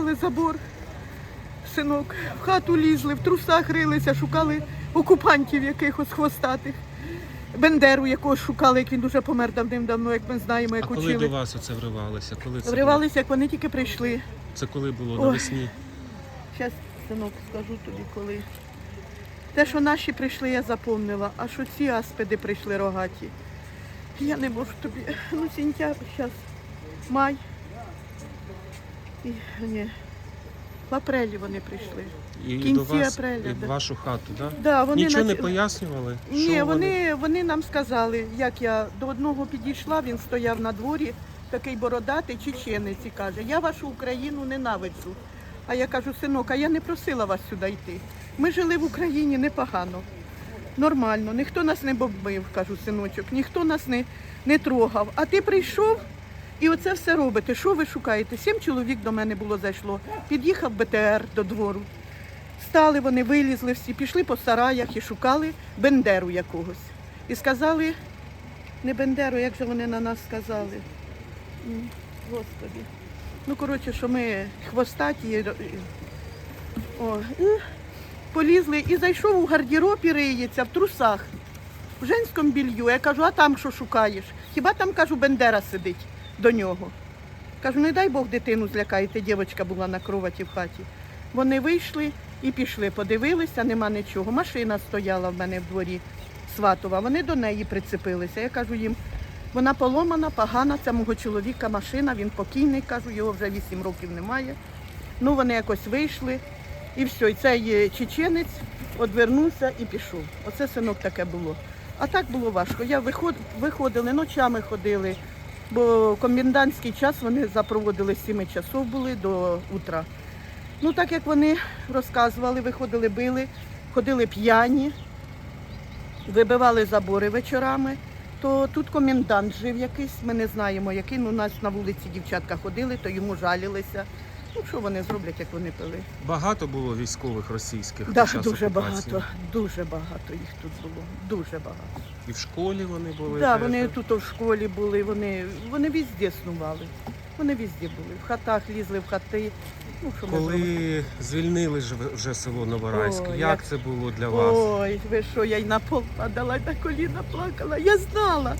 вибивали забор. Синок, в хату лізли, в трусах рилися, шукали окупантів якихось хвостатих. Бендеру якогось шукали, як він дуже помер давним-давно, як ми знаємо, А як коли учили. до вас оце вривалися? Коли це Вривалися, як вони тільки прийшли. Це коли було Ой. навесні? Зараз, синок, скажу тобі коли. Те, що наші прийшли, я запомнила, а що ці аспиди прийшли рогаті. Я не можу тобі. Ну, сентябрь, зараз, май. І, ні. В апрелі вони прийшли. І В кінці до вас, апреля, і да. вашу хату, так? Да, вони Нічого не пояснювали? Ні, Що вони, вони нам сказали, як я до одного підійшла, він стояв на дворі, такий бородатий чеченець і каже, я вашу Україну ненавиджу. А я кажу, синок, а я не просила вас сюди йти. Ми жили в Україні непогано, нормально, ніхто нас не бомбив, кажу, синочок, ніхто нас не, не трогав. А ти прийшов і оце все робите. Що ви шукаєте? Сім чоловік до мене було зайшло. Під'їхав БТР до двору. Стали вони, вилізли всі, пішли по сараях і шукали Бендеру якогось. І сказали, не Бендеру, як же вони на нас сказали. Господи. Ну, коротше, що ми хвостаті. О, полізли і зайшов у гардероб і риється в трусах, в женському білью. Я кажу, а там що шукаєш? Хіба там, кажу, Бендера сидить до нього. Кажу, не дай Бог дитину злякаєте, дівчинка була на кроваті в хаті. Вони вийшли і пішли, подивилися, нема нічого. Машина стояла в мене в дворі сватова. Вони до неї прицепилися. Я кажу їм, вона поломана, погана, це мого чоловіка машина, він покійний, кажу, його вже 8 років немає. Ну, вони якось вийшли і все. І цей е, чеченець одвернувся і пішов. Оце синок таке було. А так було важко. Я виход, виходили, ночами ходили, бо комендантський час вони запроводили з 7 часов були до утра. Ну, так як вони розказували, виходили, били, ходили п'яні, вибивали забори вечорами, то тут комендант жив якийсь, ми не знаємо який. Ну, у нас на вулиці дівчатка ходили, то йому жалілися. Ну, що вони зроблять, як вони пили? Багато було військових російських Да, дуже окупації? багато, дуже багато їх тут було. Дуже багато. І в школі вони були? Да, вони так? тут в школі були, вони, вони візде снували. Вони візде були. В хатах лізли в хати. Ну, що? Коли звільнили ж вже село Новорайське, Ой, як як- це було для вас? Ой, ви що, я й на пол падала, на коліна плакала. Я знала,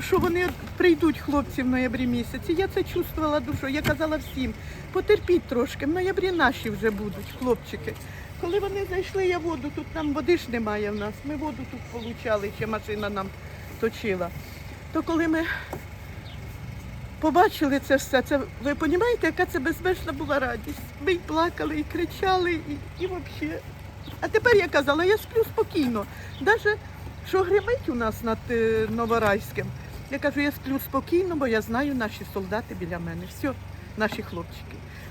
що вони прийдуть хлопці в ноябрі місяці. Я це чувствувала душою. Я казала всім, потерпіть трошки, в ноябрі наші вже будуть, хлопчики. Коли вони зайшли, я воду, тут нам води ж немає в нас. Ми воду тут получали, ще машина нам точила. То коли ми побачили це все, це ви розумієте, яка це безмежна була радість. Ми й плакали, і кричали, і, і взагалі. А тепер я казала, я сплю спокійно. Навіть що гримить у нас над е, Новорайським. Я кажу, я сплю спокійно, бо я знаю наші солдати біля мене. Все, наші хлопчики.